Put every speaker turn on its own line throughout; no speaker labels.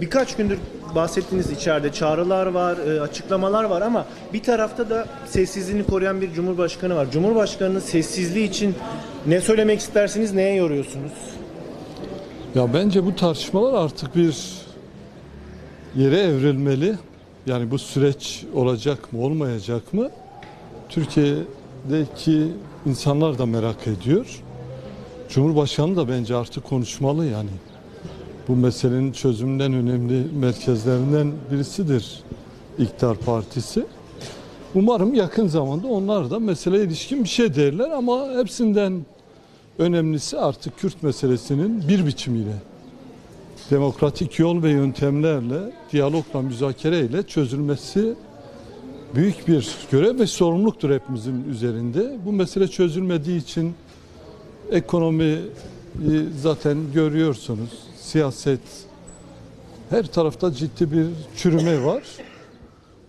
birkaç gündür bahsettiğiniz içeride çağrılar var, e, açıklamalar var ama bir tarafta da sessizliğini koruyan bir cumhurbaşkanı var. Cumhurbaşkanının sessizliği için ne söylemek istersiniz, neye yoruyorsunuz?
Ya bence bu tartışmalar artık bir yere evrilmeli. Yani bu süreç olacak mı, olmayacak mı? Türkiye'deki insanlar da merak ediyor. Cumhurbaşkanı da bence artık konuşmalı yani. Bu meselenin çözümünden önemli merkezlerinden birisidir İktidar Partisi. Umarım yakın zamanda onlar da meseleye ilişkin bir şey derler ama hepsinden önemlisi artık Kürt meselesinin bir biçimiyle demokratik yol ve yöntemlerle, diyalogla, müzakereyle çözülmesi büyük bir görev ve sorumluluktur hepimizin üzerinde. Bu mesele çözülmediği için ekonomi zaten görüyorsunuz. Siyaset her tarafta ciddi bir çürüme var.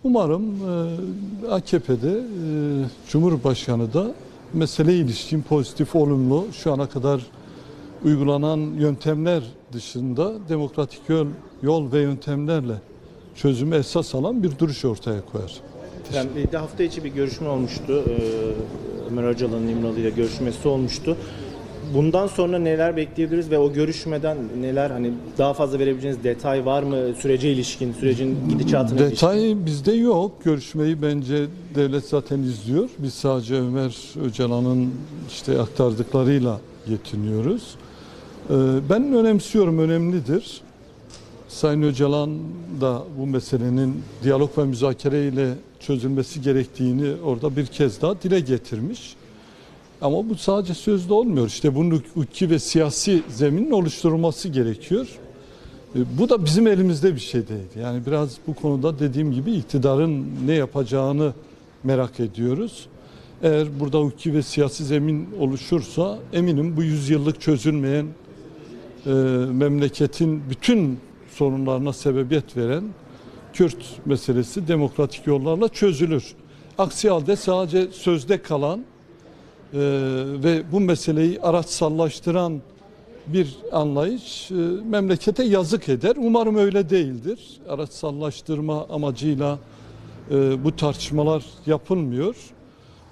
Umarım e, AKP'de e, Cumhurbaşkanı da meseleye ilişkin pozitif, olumlu şu ana kadar uygulanan yöntemler dışında demokratik yol, yol ve yöntemlerle çözümü esas alan bir duruş ortaya koyar.
Yani bir hafta içi bir görüşme olmuştu. Ee, Ömer Öcalan'ın İmralı görüşmesi olmuştu. Bundan sonra neler bekleyebiliriz ve o görüşmeden neler hani daha fazla verebileceğiniz detay var mı sürece ilişkin, sürecin gidişatına ilişkin?
Detay bizde yok. Görüşmeyi bence devlet zaten izliyor. Biz sadece Ömer Öcalan'ın işte aktardıklarıyla yetiniyoruz. Ee, Ben önemsiyorum, önemlidir. Sayın Öcalan da bu meselenin diyalog ve müzakere ile çözülmesi gerektiğini orada bir kez daha dile getirmiş. Ama bu sadece sözde olmuyor. İşte bunun hukuki ve siyasi zeminin oluşturulması gerekiyor. E, Bu da bizim elimizde bir şey değil. Yani biraz bu konuda dediğim gibi iktidarın ne yapacağını merak ediyoruz. Eğer burada hukuki ve siyasi zemin oluşursa eminim bu yüzyıllık çözülmeyen e, memleketin bütün sorunlarına sebebiyet veren Kürt meselesi demokratik yollarla çözülür. Aksi halde sadece sözde kalan e, ve bu meseleyi araçsallaştıran bir anlayış e, memlekete yazık eder. Umarım öyle değildir. Araçsallaştırma amacıyla e, bu tartışmalar yapılmıyor.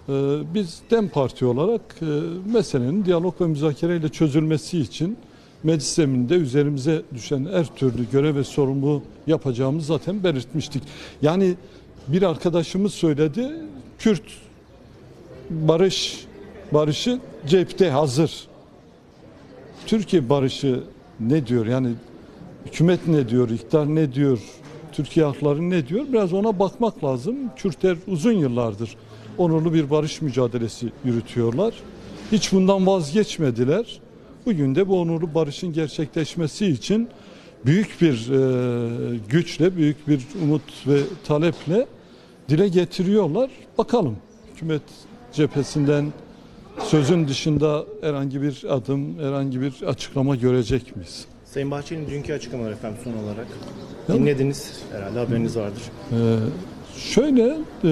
E, biz DEM Parti olarak e, meselenin diyalog ve müzakereyle çözülmesi için meclis zemininde üzerimize düşen her türlü görev ve sorumluluğu yapacağımızı zaten belirtmiştik. Yani bir arkadaşımız söyledi, Kürt barış barışı cepte hazır. Türkiye barışı ne diyor? Yani hükümet ne diyor, iktidar ne diyor, Türkiye halkları ne diyor? Biraz ona bakmak lazım. Kürtler uzun yıllardır onurlu bir barış mücadelesi yürütüyorlar. Hiç bundan vazgeçmediler. Bugün de bu onurlu barışın gerçekleşmesi için büyük bir e, güçle, büyük bir umut ve taleple dile getiriyorlar. Bakalım hükümet cephesinden sözün dışında herhangi bir adım, herhangi bir açıklama görecek miyiz?
Sayın Bahçeli'nin dünkü açıklamaları efendim son olarak.
Ya-
Dinlediniz herhalde haberiniz vardır.
Ee, şöyle e,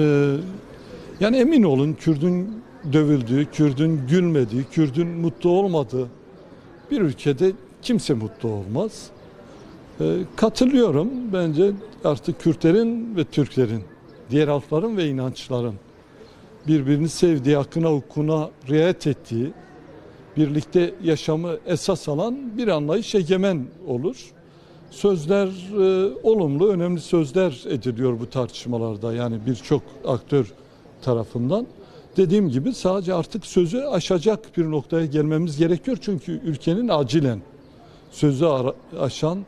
yani emin olun Kürdün dövüldüğü, Kürdün gülmediği, Kürdün mutlu olmadığı bir ülkede kimse mutlu olmaz. Ee, katılıyorum bence artık Kürtlerin ve Türklerin, diğer halkların ve inançların birbirini sevdiği, hakkına hukukuna riayet ettiği, birlikte yaşamı esas alan bir anlayış egemen olur. Sözler e, olumlu, önemli sözler ediliyor bu tartışmalarda. Yani birçok aktör tarafından. Dediğim gibi sadece artık sözü aşacak bir noktaya gelmemiz gerekiyor. Çünkü ülkenin acilen sözü aşan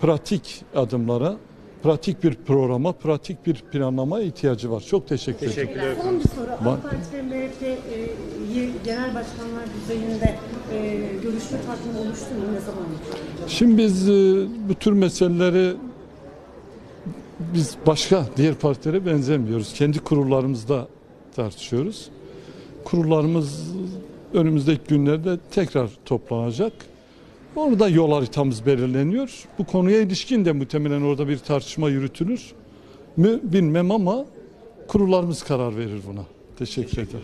pratik adımlara, pratik bir programa, pratik bir planlamaya ihtiyacı var. Çok teşekkür ederim.
Teşekkürler.
Son bir soru.
Var.
AK Parti ve MHP'yi genel başkanlar düzeyinde e, görüşme tatmin oluştu mu? Ne zaman?
Şimdi biz e, bu tür meseleleri biz başka diğer partilere benzemiyoruz. Kendi kurullarımızda tartışıyoruz. Kurullarımız önümüzdeki günlerde tekrar toplanacak. Orada yol haritamız belirleniyor. Bu konuya ilişkin de muhtemelen orada bir tartışma yürütülür mü bilmem ama kurullarımız karar verir buna. Teşekkür ederim.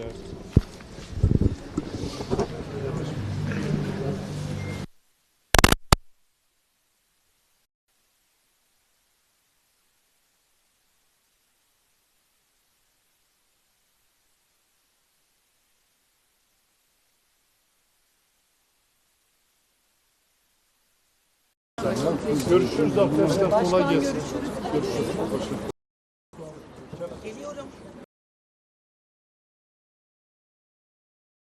Görüşürüz arkadaşlar. Kolay gelsin.
görüşürüz.